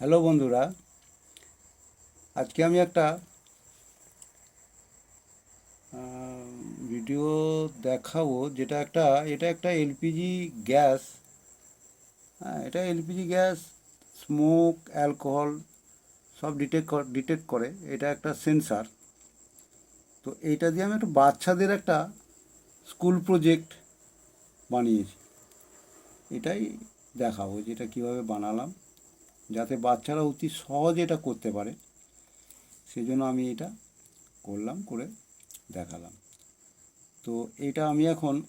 Hello বন্ধুরা, আজকে আমি একটা ভিডিও দেখাবো যেটা একটা, এটা একটা এলপিজি গ্যাস হ্যাঁ এটা এলপিজি গ্যাস স্মোক অ্যালকোহল সব ডিটেক্ট ডিটেক্ট করে। এটা একটা সেন্সার তো এইটা দিয়ে আমি একটা বাচ্চাদের একটা স্কুল প্রজেক্ট বানিয়েছি। এটাই দেখাবো যেটা কীভাবে বানালাম। যাতে বাচ্চারা অতি সহজে এটা করতে পারে। সেই জন্য আমি এটা করলাম, করে দেখালাম। তো এটা আমি এখন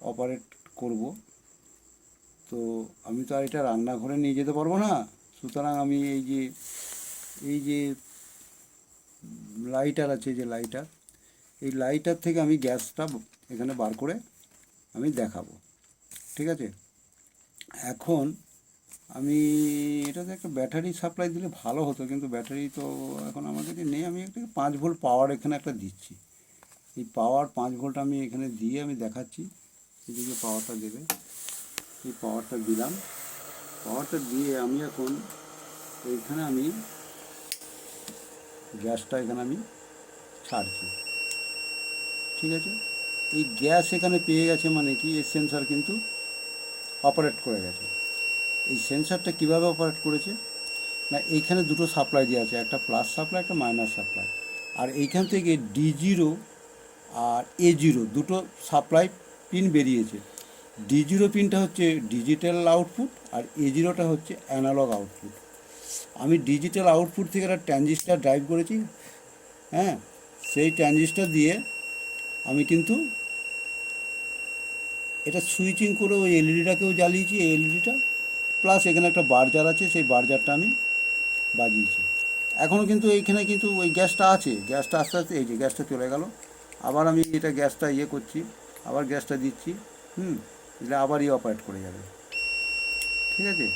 অপারেট করব। তো আমি তো আর এটা রান্নাঘরে নিয়ে যেতে পারব না। সুতরাং আমি এই যে এই যে লাইটার আছে যে লাইটার এই লাইটার থেকে আমি গ্যাসটা এখানে বার করে আমি দেখাবো। ঠিক আছে? এখন আমি, এটাতে একটা ব্যাটারি সাপ্লাই দিলে ভালো হতো, কিন্তু ব্যাটারি তো এখন আমার কাছে নেই। আমি একটা পাঁচ ভোল্ট পাওয়ার এখানে একটা দিচ্ছি। এই পাওয়ার পাঁচ ভোল্ট আমি এখানে দিয়ে আমি দেখাচ্ছি। এদিকে পাওয়ারটা দেবে। এই পাওয়ারটা দিলাম। পাওয়ারটা দিয়ে আমি এখন এইখানে আমি গ্যাসটা এখানে আমি ছাড়ছি। ঠিক আছে? এই গ্যাস এখানে পেয়ে গেছে মানে কি? এই সেন্সার কিন্তু অপারেট করে গেছে। এই সেন্সারটা কীভাবে অপারেট করেছে? না, এইখানে দুটো সাপ্লাই দেওয়া আছে, একটা প্লাস সাপ্লাই একটা মাইনাস সাপ্লাই আর এইখান থেকে ডি জিরো আর এ জিরো দুটো সাপ্লাই পিন বেরিয়েছে। ডি জিরো পিনটা হচ্ছে ডিজিটাল আউটপুট আর এ জিরোটা হচ্ছে অ্যানালগ আউটপুট আমি ডিজিটাল আউটপুট থেকে একটা ট্রানজিস্টার ড্রাইভ করেছি হ্যাঁ? সেই ট্রানজিস্টার দিয়ে আমি কিন্তু এটা সুইচিং করে ওই এলইডিটাকেও জ্বালিয়েছি, এই এলইডিটা প্লাস এখানে একটা বার্জার আছে, সেই বার্জারটা আমি বাজিয়েছি। এখনও কিন্তু এইখানে কিন্তু ওই গ্যাসটা আছে, গ্যাসটা আস্তে আস্তে, এই যে গ্যাসটা চলে গেল। আবার আমি এটা গ্যাসটা ইয়ে করছি, আবার গ্যাসটা দিচ্ছি, হুম দিলে আবার ইয়ে অপারেট করে যাবে। ঠিক আছে?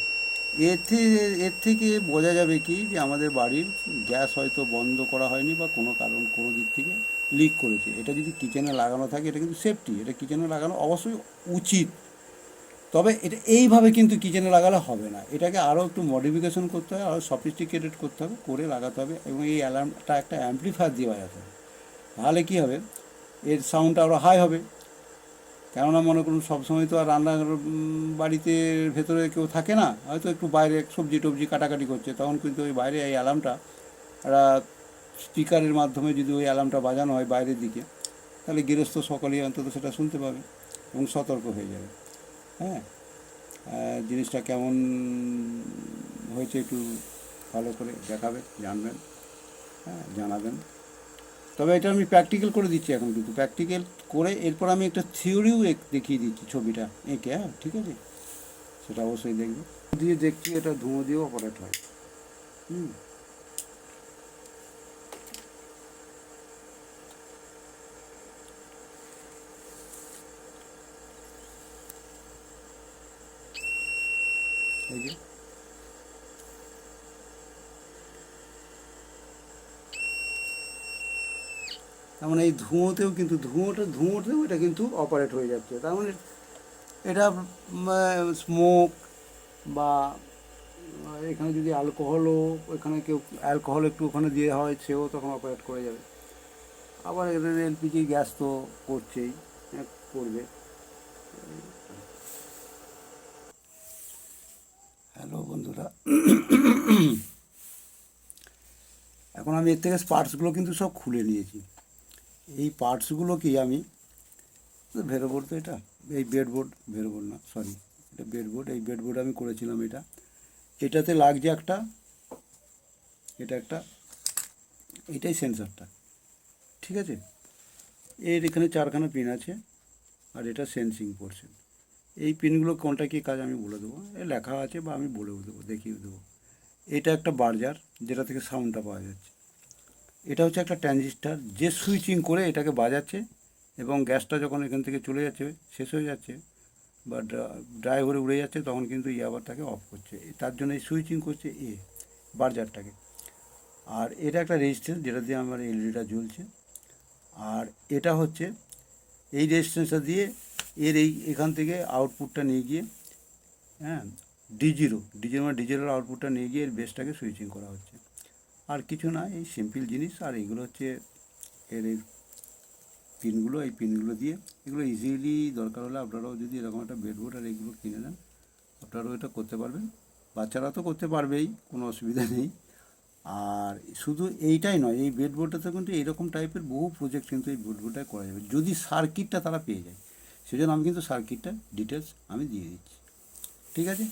এর থেকে এর থেকে বোঝা যাবে কি যে আমাদের বাড়ির গ্যাস হয়তো বন্ধ করা হয়নি বা কোনো কারণ, কোনো দিক থেকে লিক করেছে। এটা যদি কিচেনে লাগানো থাকে, এটা কিন্তু সেফটি এটা কিচেনে লাগানো অবশ্যই উচিত। তবে এটা এইভাবে কিন্তু কিচেনে লাগালে হবে না। এটাকে আরও একটু মডিফিকেশন করতে হবে আরও সফিস্টিকেটেড করতে হবে, করে লাগাতে হবে এবং এই অ্যালার্মটা একটা অ্যাম্পলিফায়ার দিয়ে বাজাতে হবে। তাহলে কী হবে? এর সাউন্ডটা আরও হাই হবে। কেননা মনে করুন সবসময় তো আর রান্নাঘর বাড়িতে ভেতরে কেউ থাকে না, হয়তো একটু বাইরে সবজি টবজি কাটাকাটি করছে, তখন কিন্তু ওই বাইরে এই অ্যালার্মটা একটা স্পিকারের মাধ্যমে যদি ওই অ্যালার্মটা বাজানো হয় বাইরের দিকে, তাহলে গৃহস্থ সকলেই অন্তত সেটা শুনতে পাবে এবং সতর্ক হয়ে যাবে। হ্যাঁ? জিনিসটা কেমন হয়েছে একটু ভালো করে দেখাবে জানবেন হ্যাঁ জানাবেন। তবে এটা আমি প্র্যাকটিক্যাল করে দিচ্ছি এখন কিন্তু। প্র্যাকটিক্যাল করে এরপর আমি একটা থিওরিও দেখিয়ে দিচ্ছি ছবিটা এঁকে হ্যাঁ ঠিক আছে? সেটা অবশ্যই দেখবে দিয়ে দেখছি, এটা ধুঁয়ো দিয়েও অপারেট হয়। হুম। এই যে। তার মানে এই ধুঁয়োতেও কিন্তু ধুঁয়োটা, ধুঁয়োতেও এটা কিন্তু অপারেট হয়ে যাচ্ছে। তার মানে এটা স্মোক বা, এখানে যদি অ্যালকোহলও এখানে কেউ অ্যালকোহল একটু ওখানে দিয়ে হয়, সেও তখন অপারেট করে যাবে। আবার এখানে এলপিজি গ্যাস তো করছেই করবে। বন্ধুরা এখন আমি এর থেকে পার্টসগুলো কিন্তু সব খুলে নিয়েছি। এই পার্টসগুলো পার্টসগুলোকেই আমি ভেরোবোর্ড তো এটা? এই বেডবোর্ড ভেরোবোর্ড না সরি এটা বেডবোর্ড এই বেডবোর্ড আমি করেছিলাম এটা। এটাতে লাগছে একটা, এটা একটা, এটাই সেন্সারটা ঠিক আছে? এর এখানে চারখানা পিন আছে, আর এটা সেন্সিং পোর্শন এই পিনগুলো কোনটা কী কাজ আমি বলে দেবো। এ লেখা আছে বা আমি বলেও দেবো, দেখিয়ে দেবো। এটা একটা বার্জার যেটা থেকে সাউন্ডটা পাওয়া যাচ্ছে। এটা হচ্ছে একটা ট্রানজিস্টার, যে সুইচিং করে এটাকে বাজাচ্ছে এবং গ্যাসটা যখন এখান থেকে চলে যাচ্ছে, শেষ হয়ে যাচ্ছে বা ড্রাই হয়ে উড়ে যাচ্ছে, তখন কিন্তু ই আবার তাকে অফ করছে। তার জন্য এই সুইচিং করছে এ, বার্জারটাকে। আর এটা একটা রেজিস্ট্যান্স যেটা দিয়ে আমার এলইডিটা জ্বলছে। আর এটা হচ্ছে এই রেজিস্ট্যান্সটা দিয়ে এর এই, এখান থেকে আউটপুটটা নিয়ে গিয়ে হ্যাঁ ডি জিরো ডি জিরো মানে ডিজিটাল আউটপুটটা নিয়ে গিয়ে এর বেসটাকে সুইচিং করা হচ্ছে। আর কিছু না, এই সিম্পল জিনিস, আর এগুলো হচ্ছে এর এই পিনগুলো এই পিনগুলো দিয়ে, এগুলো ইজিলি দরকার হলে আপনারাও যদি এরকম একটা বেডবোর্ড আর এইগুলো কিনে নেন, আপনারাও এটা করতে পারবেন। বাচ্চারা তো করতে পারবেই, কোনো অসুবিধা নেই। আর শুধু এইটাই নয়, এই বেডবোর্ডটাতে কিন্তু এইরকম টাইপের বহু প্রজেক্ট কিন্তু এই বেডবোর্ডটায় করা যাবে। যদি সার্কিটটা তারা পেয়ে যায়। সেজন্য আমি কিন্তু সার্কিটটা ডিটেলস আমি দিয়ে দিচ্ছি। ঠিক আছে?